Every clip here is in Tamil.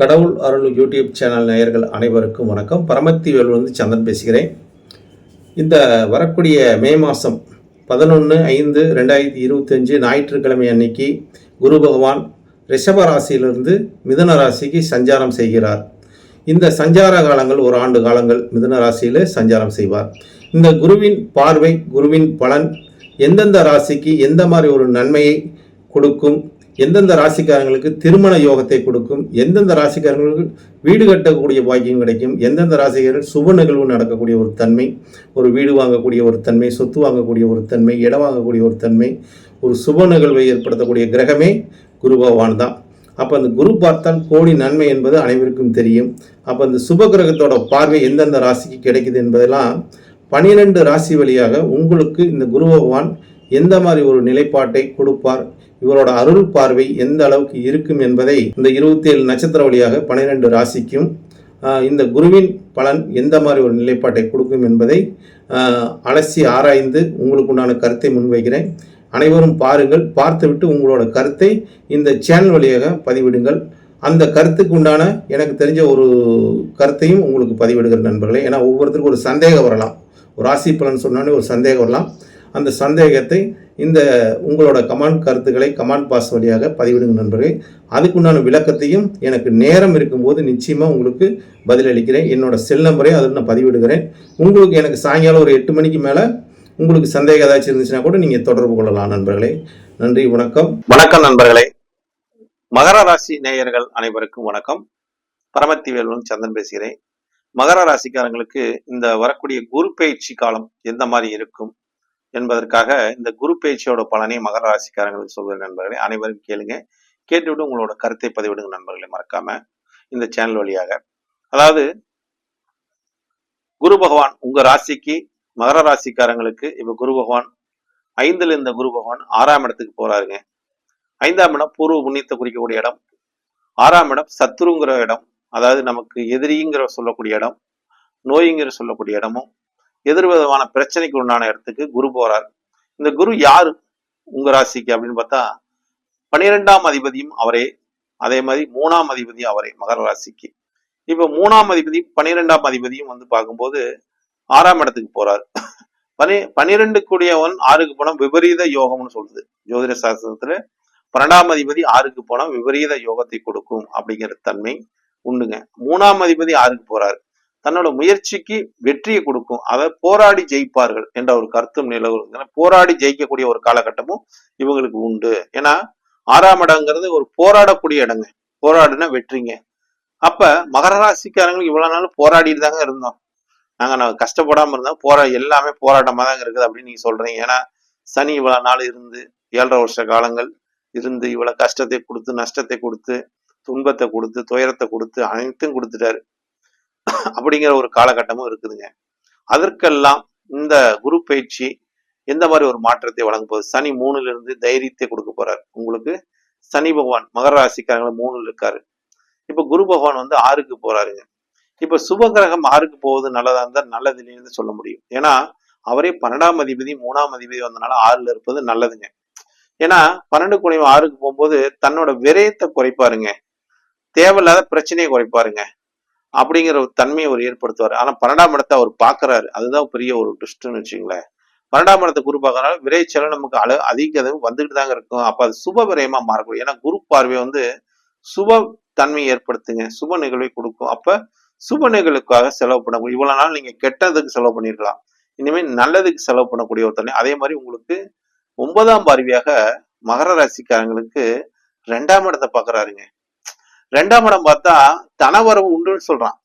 கடவுள் அருள் யூடியூப் சேனல் நேயர்கள் அனைவருக்கும் வணக்கம். பரமத்தி வந்து சந்தன் பேசுகிறேன். இந்த வரக்கூடிய மே மாதம் பதினொன்று ஐந்து ரெண்டாயிரத்தி இருபத்தஞ்சு ஞாயிற்றுக்கிழமை அன்னைக்கு குரு பகவான் ரிஷப ராசியிலிருந்து மிதன ராசிக்கு சஞ்சாரம் செய்கிறார். இந்த சஞ்சார காலங்கள் ஒரு ஆண்டு காலங்கள் மிதன ராசியில் சஞ்சாரம் செய்வார். இந்த குருவின் பார்வை குருவின் பலன் எந்தெந்த ராசிக்கு எந்த மாதிரி ஒரு நன்மையை கொடுக்கும் எந்தெந்த ராசிக்காரங்களுக்கு திருமண யோகத்தை கொடுக்கும் எந்தெந்த ராசிக்காரங்களுக்கு வீடு கட்டக்கூடிய பாக்கியம் கிடைக்கும் எந்தெந்த ராசிக்காரர்கள் சுப நிகழ்வு நடக்கக்கூடிய ஒரு தன்மை ஒரு வீடு வாங்கக்கூடிய ஒரு தன்மை சொத்து வாங்கக்கூடிய ஒரு தன்மை இடம் வாங்கக்கூடிய ஒரு தன்மை ஒரு சுப நிகழ்வை ஏற்படுத்தக்கூடிய கிரகமே குரு பகவான் தான். அப்போ அந்த குரு பார்த்தால் கோடி நன்மை என்பது அனைவருக்கும் தெரியும். அப்போ அந்த சுப கிரகத்தோட பார்வை எந்தெந்த ராசிக்கு கிடைக்குது என்பதெல்லாம் பனிரெண்டு ராசி வழியாக உங்களுக்கு இந்த குரு பகவான் எந்த மாதிரி ஒரு நிலைப்பாட்டை கொடுப்பார் இவரோட அருள் பார்வை எந்த அளவுக்கு இருக்கும் என்பதை இந்த இருபத்தி ஏழு நட்சத்திர வழியாக பன்னிரெண்டு ராசிக்கும் இந்த குருவின் பலன் எந்த மாதிரி ஒரு நிலைப்பாட்டை கொடுக்கும் என்பதை அலசி ஆராய்ந்து உங்களுக்கு உண்டான கருத்தை முன்வைக்கிறேன். அனைவரும் பாருங்கள் பார்த்துவிட்டு உங்களோட கருத்தை இந்த சேனல் வழியாக பதிவிடுங்கள். அந்த கருத்துக்கு உண்டான எனக்கு தெரிஞ்ச ஒரு கருத்தையும் உங்களுக்கு பதிவிடுகிற நண்பர்களே. ஏன்னா ஒவ்வொருத்தருக்கும் ஒரு சந்தேகம் வரலாம். ஒரு ராசி பலன் சொன்னோடனே ஒரு சந்தேகம் வரலாம். அந்த சந்தேகத்தை இந்த உங்களோட கமாண்ட் கருத்துக்களை கமாண்ட் பாஸ் வழியாக பதிவிடுங்க நண்பர்களே. அதுக்குண்டான விளக்கத்தையும் எனக்கு நேரம் இருக்கும்போது நிச்சயமாக உங்களுக்கு பதிலளிக்கிறேன். என்னோட செல் நம்பரையும் அதில் நான் பதிவிடுகிறேன். உங்களுக்கு எனக்கு சாயங்காலம் ஒரு எட்டு மணிக்கு மேலே உங்களுக்கு சந்தேகம் ஏதாச்சும் இருந்துச்சுன்னா கூட நீங்கள் தொடர்பு கொள்ளலாம் நண்பர்களே. நன்றி வணக்கம். வணக்கம் நண்பர்களே. மகர ராசி நேயர்கள் அனைவருக்கும் வணக்கம். பரமத்தி வேலுவன் சந்தன் பேசுகிறேன். மகர ராசிக்காரங்களுக்கு இந்த வரக்கூடிய குரு பயிற்சி காலம் எந்த மாதிரி இருக்கும்? என்பதற்காக இந்த குரு பேச்சியோட பலனை மகர ராசிக்காரங்களுக்கு சொல்கிறேன் நண்பர்களே. அனைவரும் கேளுங்க. கேட்டுவிட்டு உங்களோட கருத்தை பதிவிடுங்க நண்பர்களே. மறக்காம இந்த சேனல் வழியாக. அதாவது குரு பகவான் உங்க ராசிக்கு மகர ராசிக்காரங்களுக்கு இப்ப குரு பகவான் ஐந்துல இருந்த குரு பகவான் ஆறாம் இடத்துக்கு போறாருங்க. ஐந்தாம் இடம் பூர்வ புண்ணியத்தை குறிக்கக்கூடிய இடம். ஆறாம் இடம் சத்துருங்கிற இடம். அதாவது நமக்கு எதிரிங்கிற சொல்லக்கூடிய இடம். நோய்ங்கிற சொல்லக்கூடிய இடமும் எதிர்விதமான பிரச்சனைக்கு உண்டான இடத்துக்கு குரு போறார். இந்த குரு யாரு? உங்க ராசிக்கு அப்படின்னு பார்த்தா பனிரெண்டாம் அதிபதியும் அவரே. அதே மாதிரி மூணாம் அதிபதியும் அவரே மகர ராசிக்கு. இப்ப மூணாம் அதிபதி பனிரெண்டாம் அதிபதியும் வந்து பார்க்கும்போது ஆறாம் இடத்துக்கு போறார். பனி பனிரெண்டு கூடியவன் ஆறுக்கு போனா விபரீத யோகம்னு சொல்லுது. ஜோதிட சாஸ்திரத்துல பன்னெண்டாம் அதிபதி ஆறுக்கு போனா விபரீத யோகத்தை கொடுக்கும் அப்படிங்கிற தன்மை உண்டுங்க. மூணாம் அதிபதி ஆறுக்கு போறாரு. தன்னோட முயற்சிக்கு வெற்றியை கொடுக்கும். அதை போராடி ஜெயிப்பார்கள் என்ற ஒரு கருத்தும் நிலவுகிறது. போராடி ஜெயிக்கக்கூடிய ஒரு காலகட்டமும் இவங்களுக்கு உண்டு. ஏன்னா ஆறாம் இடங்கிறது ஒரு போராடக்கூடிய இடங்க. போராடுனா வெற்றிங்க. அப்ப மகர ராசிக்காரங்களுக்கு இவ்வளவு நாள் போராடிட்டு தாங்க இருந்தோம். நாங்க நாங்க கஷ்டப்படாம இருந்தோம் போரா எல்லாமே போராட்டமா தாங்க இருக்குது அப்படின்னு நீங்க சொல்றீங்க. ஏன்னா சனி இவ்வளவு நாள் இருந்து ஏழரை வருஷ காலங்கள் இருந்து இவ்வளவு கஷ்டத்தை கொடுத்து நஷ்டத்தை கொடுத்து துன்பத்தை கொடுத்து துயரத்தை கொடுத்து அனைத்தும் கொடுத்துட்டாரு. அப்படிங்கிற ஒரு காலகட்டமும் இருக்குதுங்க. அதற்கெல்லாம் இந்த குரு பயிற்சி எந்த மாதிரி ஒரு மாற்றத்தை வழங்கும் போது சனி மூணுல இருந்து தைரியத்தை கொடுக்க போறாரு. உங்களுக்கு சனி பகவான் மகர ராசிக்காரங்களை மூணுல இருக்காரு. இப்ப குரு பகவான் வந்து ஆறுக்கு போறாருங்க. இப்ப சுப கிரகம் ஆறுக்கு போவது நல்லதா இருந்தா நல்லது இல்லைன்னு சொல்ல முடியும். ஏன்னா அவரே பன்னெண்டாம் அதிபதி மூணாம் அதிபதி வந்தனால ஆறுல இருப்பது நல்லதுங்க. ஏன்னா பன்னெண்டு குறைவு ஆறுக்கு போகும்போது தன்னோட விரயத்தை குறைப்பாருங்க. தேவையில்லாத பிரச்சனையை குறைப்பாருங்க. அப்படிங்கிற ஒரு தன்மையை அவர் ஏற்படுத்துவார். ஆனா பன்னெண்டாம் இடத்தை அவர் பாக்குறாரு அதுதான் பெரிய ஒரு ட்விஸ்ட்னு வச்சுங்களேன் பன்னெண்டாம் இடத்தை குரு பார்க்கறனால விரைச்சலம் நமக்கு அள அதிக வந்துகிட்டு தாங்க இருக்கும். அப்ப அது சுப விரயமா மாறக்கூடும் ஏன்னா குரு பார்வை வந்து சுப தன்மையை ஏற்படுத்துங்க. சுப நிகழ்வை கொடுக்கும். அப்ப சுப நிகழ்வுக்காக செலவு பண்ணக்கூடிய இவ்வளவு நாள் நீங்க கெட்டதுக்கு செலவு பண்ணிருக்கலாம். இனிமேல் நல்லதுக்கு செலவு பண்ணக்கூடிய ஒரு தன்மை. அதே மாதிரி உங்களுக்கு ஒன்பதாம் பார்வையாக மகர ராசிக்காரங்களுக்கு ரெண்டாம் இடத்தை பாக்குறாருங்க ரெண்டாம் இடம் பார்த்தா தன வரவு உண்டுன்னு சொல்றான்.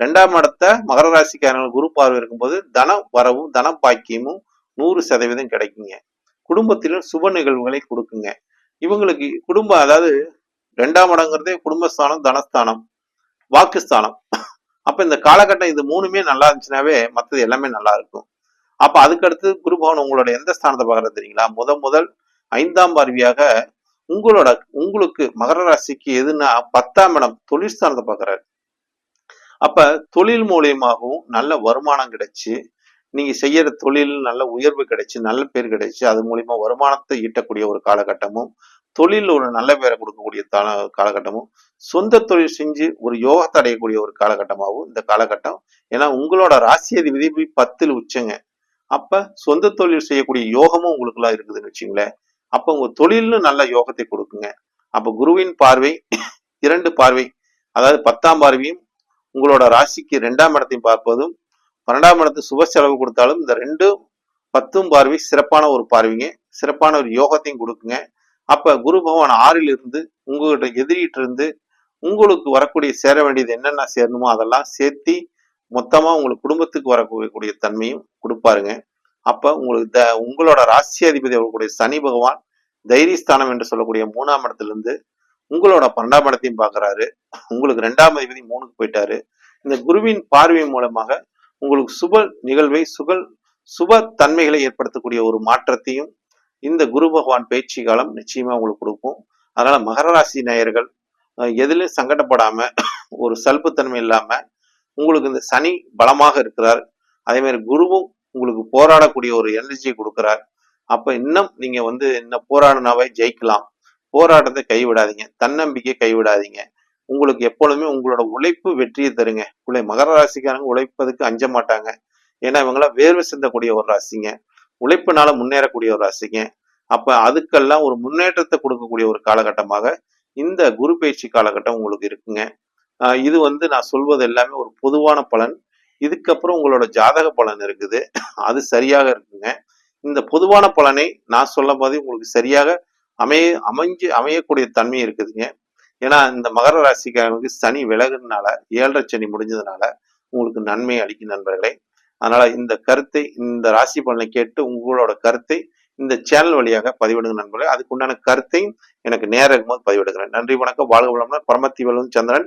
ரெண்டாம் இடத்தை மகர ராசிக்காரர்கள் குரு பார்வை இருக்கும்போது தன வரவும் தன பாக்கியமும் நூறு சதவீதம் கிடைக்குங்க. குடும்பத்திலும் சுப நிகழ்வுகளை கொடுக்குங்க. இவங்களுக்கு குடும்பம் அதாவது ரெண்டாம் இடங்கிறதே குடும்பஸ்தானம் தனஸ்தானம் வாக்குஸ்தானம். அப்ப இந்த காலகட்டம் இது மூணுமே நல்லா இருந்துச்சுனாவே மற்றது எல்லாமே நல்லா இருக்கும். அப்ப அதுக்கடுத்து குருபவன் உங்களோட எந்த ஸ்தானத்தை பாக்குறது தெரியுங்களா? முத முதல் ஐந்தாம் பார்வையாக உங்களோட உங்களுக்கு மகர ராசிக்கு எதுன்னா பத்தாம் இடம் தொழில் சார்ந்த பாக்குறாரு அப்ப தொழில் மூலியமாகவும் நல்ல வருமானம் கிடைச்சு நீங்க செய்யற தொழில் நல்ல உயர்வு கிடைச்சு நல்ல பேர் கிடைச்சு அது மூலியமா வருமானத்தை ஈட்டக்கூடிய ஒரு காலகட்டமும் தொழில் ஒரு நல்ல பேரை கொடுக்கக்கூடிய காலகட்டமும் சொந்த தொழில் செஞ்சு ஒரு யோகத்தை அடையக்கூடிய ஒரு காலகட்டமாகவும் இந்த காலகட்டம் ஏன்னா உங்களோட ராசி அதிபதி போய் பத்தில் உச்சங்க. அப்ப சொந்த தொழில் செய்யக்கூடிய யோகமும் உங்களுக்குலாம் இருக்குதுன்னு வச்சுங்களேன். அப்ப உங்க தொழிலும் நல்ல யோகத்தை கொடுக்குங்க. அப்ப குருவின் பார்வை இரண்டு பார்வை அதாவது பத்தாம் பார்வையும் உங்களோட ராசிக்கு ரெண்டாம் இடத்தையும் பார்ப்பதும் பன்னெண்டாம் இடத்து சுப செலவு கொடுத்தாலும் இந்த ரெண்டு பத்தும் பார்வை சிறப்பான ஒரு பார்வைங்க. சிறப்பான ஒரு யோகத்தையும் கொடுக்குங்க. அப்ப குரு பகவான் ஆறில் இருந்து உங்ககிட்ட எதிரிட்டு இருந்து உங்களுக்கு வரக்கூடிய சேர வேண்டியது என்னென்ன சேரணுமோ அதெல்லாம் சேர்த்தி மொத்தமா உங்களுக்கு குடும்பத்துக்கு வரக்கூடிய தன்மையும் கொடுப்பாருங்க. அப்ப உங்களுக்கு த உங்களோட ராசியாதிபதி அவர்களுடைய சனி பகவான் தைரியஸ்தானம் என்று சொல்லக்கூடிய மூணாம் இடத்துல இருந்து உங்களோட பன்னெண்டாம் இடத்தையும் பார்க்கறாரு. உங்களுக்கு ரெண்டாம் அதிபதி மூணுக்கு போயிட்டாரு. இந்த குருவின் பார்வை மூலமாக உங்களுக்கு சுப நிகழ்வை சுகல் சுப தன்மைகளை ஏற்படுத்தக்கூடிய ஒரு மாற்றத்தையும் இந்த குரு பகவான் பேச்சு காலம் நிச்சயமா உங்களுக்கு கொடுக்கும். அதனால மகர ராசி நேயர்கள் அஹ், எதிலும் சங்கடப்படாம ஒரு சல்புத்தன்மை இல்லாம உங்களுக்கு இந்த சனி பலமாக இருக்கிறார். அதே மாதிரி குருவும் போராடக்கூடிய ஒரு எனர்ஜியை கொடுக்குறார். அப்ப இன்னும் நீங்க வந்து இன்னும் போராடினாவே ஜெயிக்கலாம். போராட்டத்தை கைவிடாதீங்க. தன்னம்பிக்கை கைவிடாதீங்க. உங்களுக்கு எப்பொழுதுமே உங்களோட உழைப்பு வெற்றியை தருங்க. உங்களை மகர ராசிக்காரங்க உழைப்பதுக்கு அஞ்ச மாட்டாங்க. ஏன்னா இவங்களாம் வேர்வை சிந்தக்கூடிய ஒரு ராசிங்க. உழைப்புனால முன்னேறக்கூடிய ஒரு ராசிங்க. அப்ப அதுக்கெல்லாம் ஒரு முன்னேற்றத்தை கொடுக்கக்கூடிய ஒரு காலகட்டமாக இந்த குரு பயிற்சி காலகட்டம் உங்களுக்கு இருக்குங்க. இது வந்து நான் சொல்வது எல்லாமே ஒரு பொதுவான பலன். இதுக்கப்புறம் உங்களோட ஜாதக பலன் இருக்குது. அது சரியாக இருக்குங்க. இந்த பொதுவான பலனை நான் சொல்லும் போது உங்களுக்கு சரியாக அமைய அமைஞ்சு அமையக்கூடிய தன்மை இருக்குதுங்க. ஏன்னா இந்த மகர ராசிக்காரங்களுக்கு சனி விலகுனால ஏழரை சனி முடிஞ்சதுனால உங்களுக்கு நன்மை அளிக்கும் நண்பர்களே. அதனால இந்த கருத்தை இந்த ராசி பலனை கேட்டு உங்களோட கருத்தை இந்த சேனல் வழியாக பதிவிடுங்க நண்பர்களே. அதுக்குண்டான கருத்தையும் எனக்கு நேரம் போது பதிவிடுகிறேன். நன்றி வணக்கம். வாழ்க வளமுடன். பரமத்தி வளம் சந்திரன்.